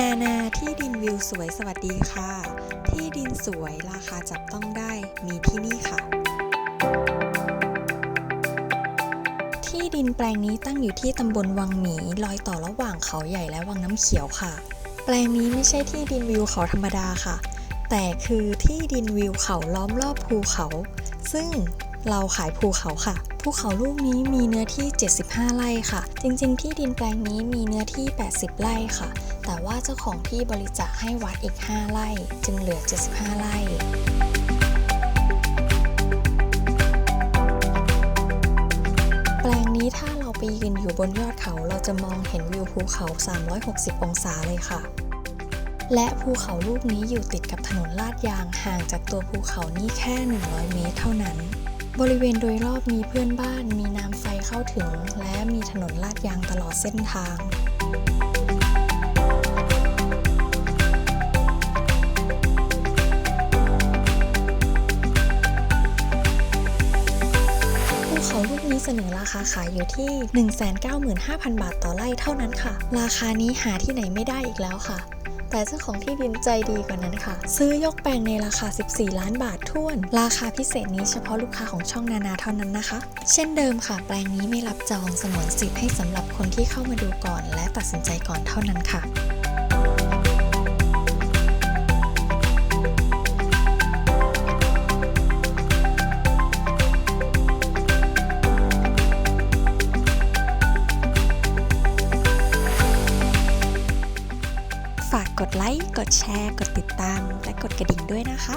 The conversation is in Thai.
นานาที่ดินวิวสวยสวัสดีค่ะ ที่ดินสวยราคาจับต้องได้มีที่นี่ค่ะ ที่ดินแปลงนี้ตั้งอยู่ที่ตำบลวังหมีรอยต่อระหว่างเขาใหญ่และวังน้ำเขียวค่ะ แปลงนี้ไม่ใช่ที่ดินวิวเขาธรรมดาค่ะ แต่คือที่ดินวิวเขาล้อมรอบภูเขา ซึ่ง เราขายภูเขาค่ะ ภูเขาลูกนี้มีเนื้อที่ 75 ไร่ค่ะ จริงๆ ที่ดินแปลงนี้มีเนื้อที่ 80 ไร่ค่ะ แต่ว่าเจ้าของที่บริจาคให้วัดอีก 5 ไร่ จึงเหลือ 75 ไร่แปลงนี้ถ้าเราไปยืนอยู่บนยอดเขาเราจะมองเห็นวิวภูเขา 360 องศาเลยค่ะ และภูเขาลูกนี้อยู่ติดกับถนนลาดยางห่างจากตัวภูเขานี่แค่ 100 เมตรเท่านั้น บริเวณโดยรอบมีเพื่อนบ้าน มีน้ำไฟเข้าถึง และมีถนนลาดยางตลอดเส้นทางภูเขาลูกนี้เสนอราคาขายอยู่ที่ 195,000 บาทต่อไร่เท่านั้นค่ะ ราคานี้หาที่ไหนไม่ได้อีกแล้วค่ะ แต่เจ้าของที่ดินใจดีกว่านั้นค่ะ ซื้อยกแปลงในราคา 14 ล้านบาทท่วน ราคาพิเศษนี้เฉพาะลูกค้าของช่องนานาเท่านั้นนะคะ เช่นเดิมค่ะ แปลงนี้ไม่รับจองสมวนสิทธิ์ให้สำหรับคนที่เข้ามาดูก่อน และตัดสินใจก่อนเท่านั้นค่ะ กดไลค์ กดแชร์ กดติดตาม และกดกระดิ่งด้วยนะคะ